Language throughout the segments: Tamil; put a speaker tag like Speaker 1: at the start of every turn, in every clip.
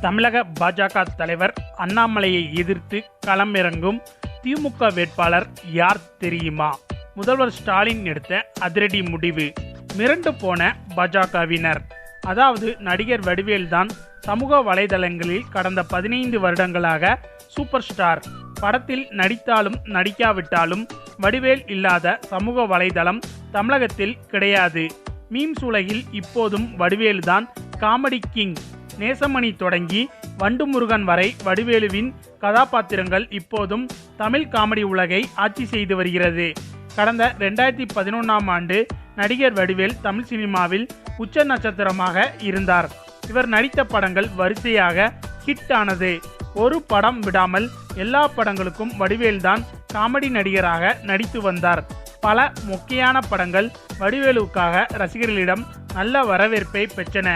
Speaker 1: தமிழக பாஜக தலைவர் அண்ணாமலையை எதிர்த்து களமிறங்கும் திமுக வேட்பாளர் யார் தெரியுமா? முதல்வர் ஸ்டாலின் எடுத்த அதிரடி முடிவு. மிரண்டு போன பாஜகவினர். அதாவது நடிகர் வடிவேல்தான் சமூக வலைதளங்களில் கடந்த பதினைந்து வருடங்களாக சூப்பர் ஸ்டார். படத்தில் நடித்தாலும் நடிக்காவிட்டாலும் வடிவேல் இல்லாத சமூக வலைதளம் தமிழகத்தில் கிடையாது. மீம்ஸ் உலகில் இப்போதும் வடிவேல்தான் காமெடி கிங். நேசமணி தொடங்கி வண்டுமுருகன் வரை வடிவேலுவின் கதாபாத்திரங்கள் இப்போதும் தமிழ் காமெடி உலகை ஆட்சி செய்து வருகிறது. கடந்த ரெண்டாயிரத்தி பதினொன்றாம் ஆண்டு நடிகர் வடிவேல் தமிழ் சினிமாவில் உச்ச நட்சத்திரமாக இருந்தார். இவர் நடித்த படங்கள் வரிசையாக ஹிட் ஆனது. ஒரு படம் விடாமல் எல்லா படங்களுக்கும் வடிவேல்தான் காமெடி நடிகராக நடித்து வந்தார். பல முக்கியமான படங்கள் வடிவேலுவுக்காக ரசிகர்களிடம் நல்ல வரவேற்பை பெற்றன.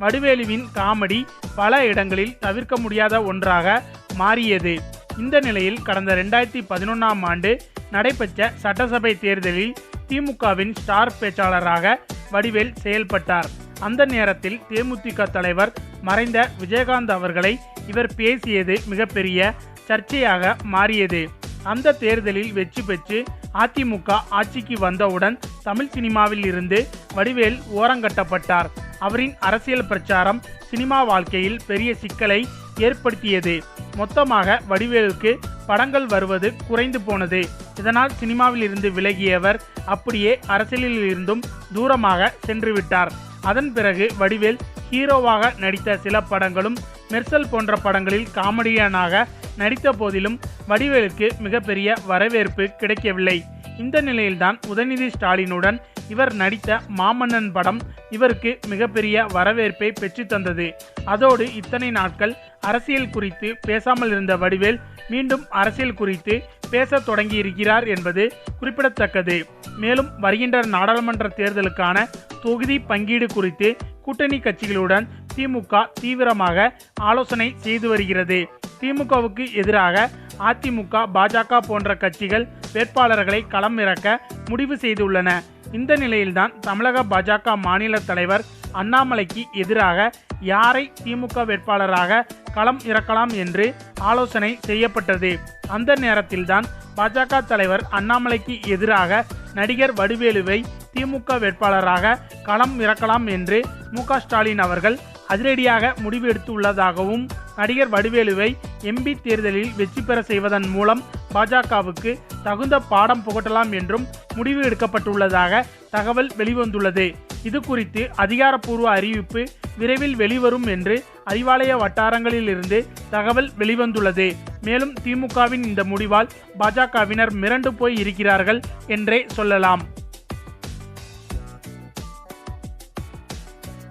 Speaker 1: வடிவேலுவின் காமெடி பல இடங்களில் தவிர்க்க முடியாத ஒன்றாக மாறியது. இந்த நிலையில் கடந்த ரெண்டாயிரத்தி பதினொன்றாம் ஆண்டு நடைபெற்ற சட்டசபை தேர்தலில் திமுகவின் ஸ்டார் பேச்சாளராக வடிவேல் செயல்பட்டார். அந்த நேரத்தில் தேமுதிக தலைவர் மறைந்த விஜயகாந்த் அவர்களை இவர் பேசியது மிகப்பெரிய சர்ச்சையாக மாறியது. அந்த தேர்தலில் வெற்றி பெற்று அதிமுக ஆட்சிக்கு வந்தவுடன் தமிழ் சினிமாவில் இருந்து வடிவேல் ஓரங்கட்டப்பட்டார். அவரின் அரசியல் பிரச்சாரம் சினிமா வாழ்க்கையில் பெரிய சிக்கலை ஏற்படுத்தியது. மொத்தமாக வடிவேலுக்கு படங்கள் வருவது குறைந்து போனது. இதனால் சினிமாவில் இருந்து விலகியவர் அப்படியே அரசியலில் இருந்தும் தூரமாக சென்றுவிட்டார் அதன் பிறகு வடிவேல் ஹீரோவாக நடித்த சில படங்களும் மெர்சல் போன்ற படங்களில் காமெடியனாக நடித்த போதிலும் வடிவேலுக்கு மிகப்பெரிய வரவேற்பு கிடைக்கவில்லை. இந்த நிலையில்தான் உதயநிதி ஸ்டாலினுடன் இவர் நடித்த மாமன்னன் படம் இவருக்கு மிகப்பெரிய வரவேற்பை பெற்று தந்தது. அதோடு இத்தனை நாட்கள் அரசியல் குறித்து பேசாமல் இருந்த வடிவேல் மீண்டும் அரசியல் குறித்து பேசத் தொடங்கியிருக்கிறார் என்பது குறிப்பிடத்தக்கது. மேலும் வருகின்ற நாடாளுமன்ற தேர்தலுக்கான தொகுதி பங்கீடு குறித்து கூட்டணி கட்சிகளுடன் திமுக தீவிரமாக ஆலோசனை செய்து வருகிறது. திமுகவுக்கு எதிராக அதிமுக பாஜக போன்ற கட்சிகள் வேட்பாளர்களை களம் இறக்க முடிவு செய்துள்ளன. இந்த நிலையில்தான் தமிழக பாஜக மாநில தலைவர் அண்ணாமலைக்கு எதிராக யாரை திமுக வேட்பாளராக களம் இறக்கலாம் என்று ஆலோசனை செய்யப்பட்டது. அந்த நேரத்தில்தான் பாஜக தலைவர் அண்ணாமலைக்கு எதிராக நடிகர் வடிவேலுவை திமுக வேட்பாளராக களம் இறக்கலாம் என்று மு ஸ்டாலின் அவர்கள் அதிரடியாக முடிவு எடுத்துள்ளதாகவும் நடிகர் வடிவேலுவை எம்பி தேர்தலில் வெற்றி பெற செய்வதன் மூலம் பாஜகவுக்கு தகுந்த பாடம் புகட்டலாம் என்றும் முடிவு எடுக்கப்பட்டுள்ளதாக தகவல் வெளிவந்துள்ளது. இது குறித்து அதிகாரப்பூர்வ அறிவிப்பு விரைவில் வெளிவரும் என்று அறிவாலய வட்டாரங்களிலிருந்து தகவல் வெளிவந்துள்ளது. மேலும் திமுகவின் இந்த முடிவால் பாஜகவினர் மிரண்டு போய் இருக்கிறார்கள் என்றே சொல்லலாம்.